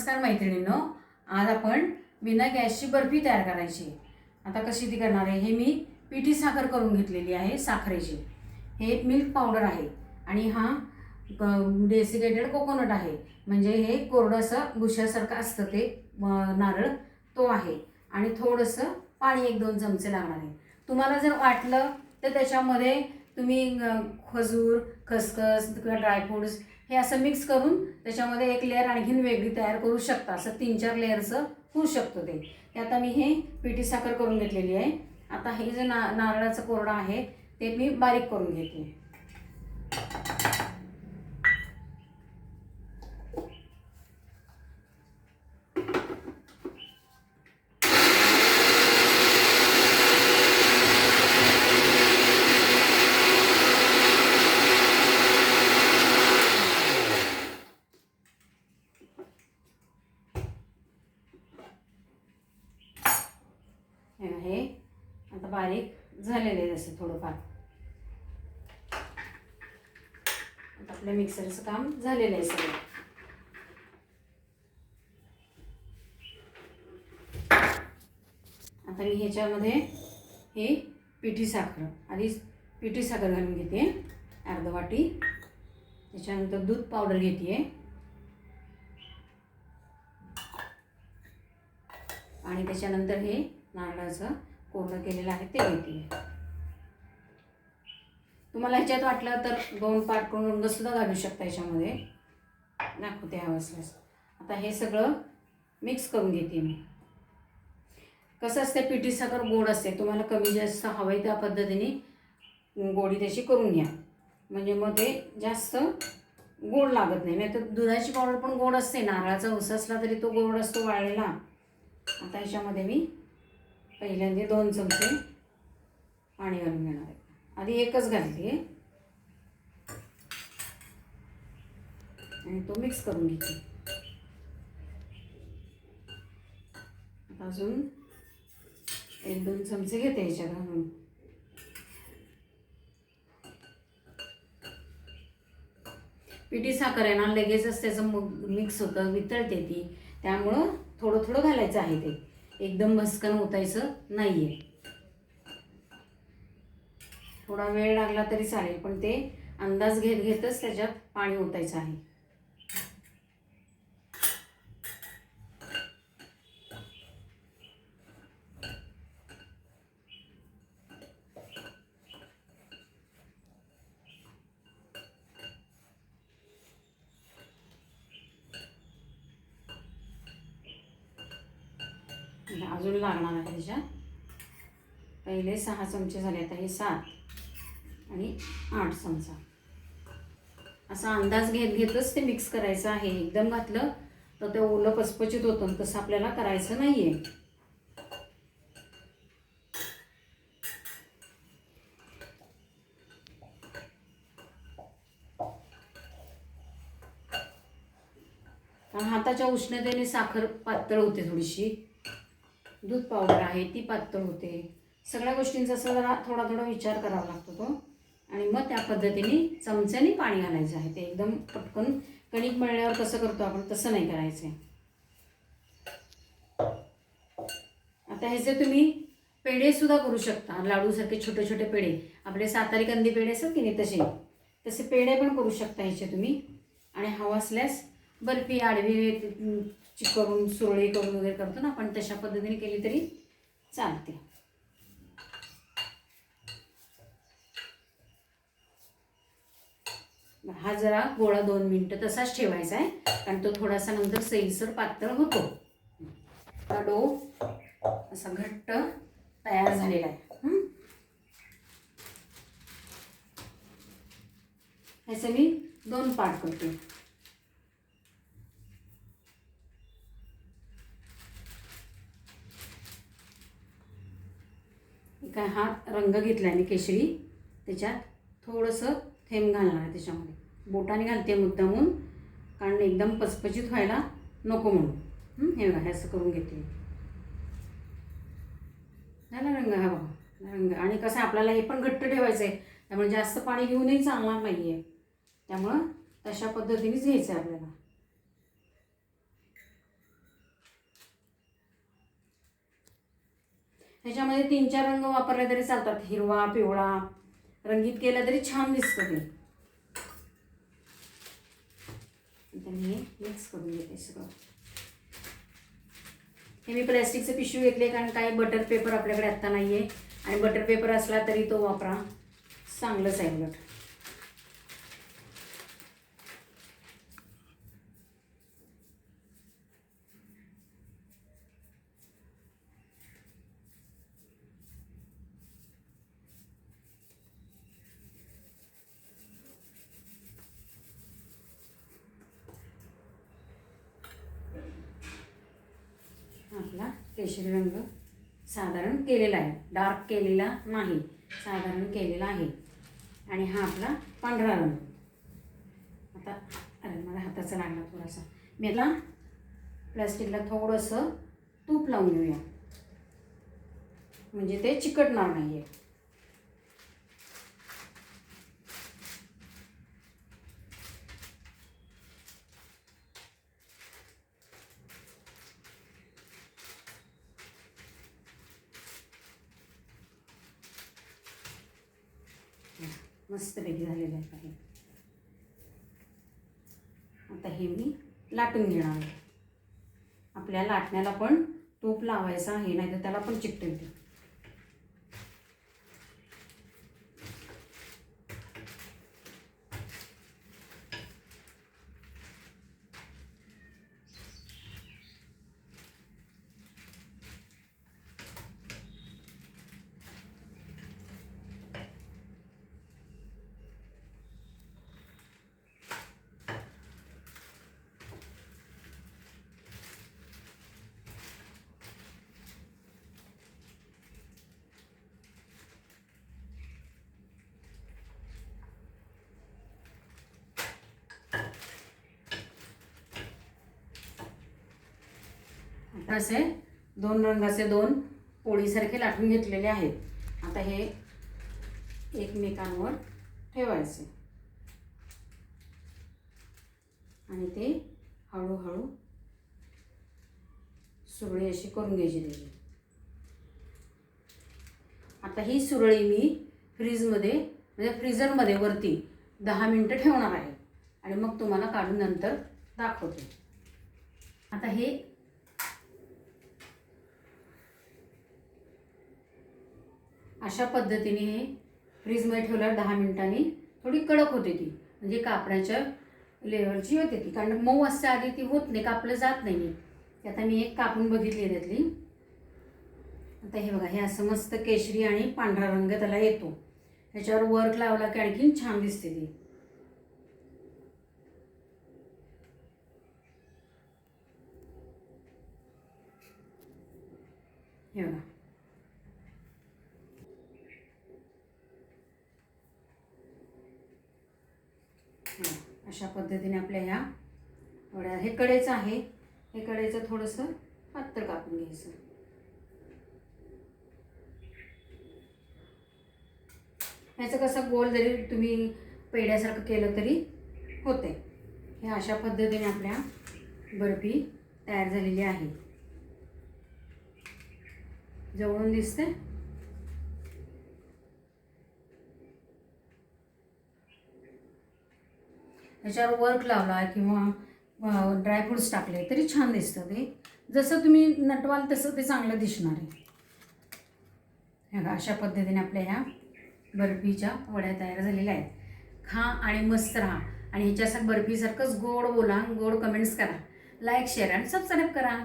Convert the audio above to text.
नमस्कार मैत्रिणींनो आज आपण बिना गॅसची बर्फी तयार करायची आता कशी ती करणार आहे हे मी पिठी साखर करून घेतलेली आहे साखरेची. हे मिल्क पावडर आहे आणि हा डेसिकेटेड कोकोनट आहे. म्हणजे हे कोरडं असं भुशासारखं असतं ते नारळ तो आहे. आणि थोडंसं पाणी एक दोन चमचे लागणार आहे. तुम्हाला जर वाटलं तर त्याच्यामध्ये तुम्ही खजूर खसखस किंवा ड्रायफ्रुट्स हे असं मिक्स करून त्याच्यामध्ये एक लेअर आणखीन वेगळी तयार करू शकता. असं तीन चार लेअरचं होऊ शकतं ते. ते आता मी हे पिठी साखर करून घेतलेली आहे. आता हे जे ना नारळाचं कोरडं आहे ते मी बारीक करून घेते हे बघा, हे आता बारीक झालेले थोडंफार. आता आपल्या मिक्सरचं काम झालेलं आहे सगळं. आता मी ह्याच्यामध्ये हे पिठी साखर आधी पिठी साखर घालून घेते. अर्ध वाटी. त्याच्यानंतर दूध पावडर घेते. आणि त्याच्यानंतर हे नारळाचं कोरडं केलेलं आहे ते घेते. तुम्हाला ह्याच्यात वाटलं तर दोन पाट करून रंगसुद्धा घालू शकता याच्यामध्ये दाखवते हवं असल्यास आता हे सगळं मिक्स करून घेते मी. कसं असते पिठी साखर गोड असते. तुम्हाला कमी जास्त हवं आहे त्या पद्धतीने गोडी त्याची करून घ्या. म्हणजे मग ते जास्त गोड लागत नाही. नाहीतर दुधाची पावडर पण गोड असते. नारळाचा ऊस असला तरी तो गोड असतो वाळलेला. आता ह्याच्यामध्ये मी पहिल्यांदा दोन चमचे पाणी घालून घेणार आहे. आधी एकच घालते. आणि तो मिक्स करून घेते. अजून एक दोन चमचे घेते ह्याच्यात घालून. पिठी साखर आहे ना लगेचच त्याचं मिक्स होतं वितळते ती. त्यामुळं थोडं थोडं घालायचं आहे ते. एकदम भस्कन ओतायचं नाही आहे थोडा वेळ लागला तरी चालेल पण ते अंदाज घेत घेतच त्याच्यात पाणी ओतायचं आहे. अजून लागणार आहे त्याच्यात. पहिले सहा चमचे झाले आता हे सात. आणि आठ चमचा. असा अंदाज घेत घेतच ते मिक्स करायचं आहे. एकदम घातलं तर ते ओलं पचपचित होतं तसं आपल्याला करायचं नाही आहे कारण हाताच्या उष्णतेने साखर पातळ होते थोडीशी. दूध पावडर आहे ती पातळ होते. सगळ्या गोष्टींचा असं जरा थोडा थोडा विचार करावा लागतो तो. आणि मग त्या पद्धतीने चमच्याने पाणी घालायचं आहे. ते एकदम पटकन कणिक मळल्यावर कसं करतो आपण तसं नाही करायचं आहे. आता ह्याचे तुम्ही पेढे सुद्धा करू शकता. लाडूसारखे छोटे छोटे पेढे. आपले सातारी कंदी पेढे असतात की नाही तसे. तसे पेढे पण करू शकता ह्याचे तुम्ही. आणि हवं असल्यास बर्फी आडवी करून सुरळी करून वगैरे करतो ना आपण तशा पद्धतीने केली तरी चालते. हा जरा गोळा दोन मिनटं तसाच ठेवायचा आहे. कारण तो थोडासा नंतर सैलसर पातळ होतो. हा डो असा घट्ट तयार झालेला आहे. ह्याचे मी दोन पार्ट करते. काय हा रंग घेतला आहे मी केशरी त्याच्यात थोडंसं थेंब घालणार आहे त्याच्यामध्ये. बोटाने घालते मुद्दामून. कारण एकदम पचपचित व्हायला नको म्हणून. हे? बघा हे असं करून घेते झाला रंग हा बघा. रंग. आणि कसं आहे आपल्याला हे पण घट्ट ठेवायचं आहे. त्यामुळे जास्त पाणी घेऊनही चांगला नाही आहे त्यामुळं तशा पद्धतीनेच घ्यायचं आहे आपल्याला. ह्याच्यामध्ये तीन चार रंग वापरले तरी चालतात. हिरवा पिवळा रंगीत केलं तरी छान दिसतं ते. आता मी मिक्स करून घेते सगळं. हे मी प्लॅस्टिकचं पिशवी घेतले कारण काही बटर पेपर आपल्याकडे आत्ता नाही आहे आणि बटर पेपर असला तरी तो वापरा. चांगलंच आहे उलट आपला केशरी रंग साधारण केलेला आहे. डार्क केलेला नाही. साधारण केलेला आहे. आणि हा आपला पांढरा रंग. आता अरे मला हाताचा लागला थोडासा. मी आता प्लॅस्टिकला थोडंसं तूप लावून घेऊया. म्हणजे ते चिकटणार नाही आहे मस्तपैकी झालेलं आहे काही आता हे मी लाटून घेणार आहे. आपल्या लाटण्याला पण तूप लावायचं आहे नाही तर त्याला पण चिकटवते आता असे दोन रंगाचे दोन पोळीसारखे लाटून घेतलेले आहेत. आता हे एकमेकांवर ठेवायचे. आणि ते हळूहळू सुरळी अशी करून घ्यायची त्याची. आता ही सुरळी मी फ्रीजमध्ये म्हणजे फ्रीजरमध्ये वरती दहा मिनटं ठेवणार आहे. आणि मग तुम्हाला काढून नंतर दाखवते. आता हे अशा पद्धतीने हे फ्रीजमध्ये ठेवल्यावर दहा मिनिटांनी थोडी कडक होते ती. म्हणजे कापडाच्या लेवलची होते ती. कारण मऊ असते आधी ती होत नाही कापलं जात नाही ते आता मी एक कापून बघितली आहे त्यातली. आता हे बघा हे असं मस्त केशरी आणि पांढरा रंग त्याला येतो. ह्याच्यावर वर्क लावला की आणखीन छान दिसते ती. हे बघा हं, अशा पद्धतीने आपल्या ह्या वड्या हे कडेचं आहे. हे कडेचं थोडंसं पातळ कापून घ्यायचं. ह्याचं कसं गोल जरी तुम्ही पेड्यासारखं केलं तरी होते हे अशा पद्धतीने आपल्या बर्फी तयार झालेली आहे. जवळून दिसते त्याच्यावर वर्क लावला किंवा ड्रायफ्रुट्स टाकले तरी छान दिसतं ते. जसं तुम्ही नटवाल तसं ते चांगलं दिसणार आहे. हे बघा, अशा पद्धतीने आपल्या ह्या बर्फीच्या वड्या तयार झालेल्या आहेत. खा आणि मस्त राहा. आणि ह्याच्यासारखं बर्फीसारखंच गोड बोला गोड कमेंट्स करा. लाईक शेअर आणि सबस्क्राईब करा.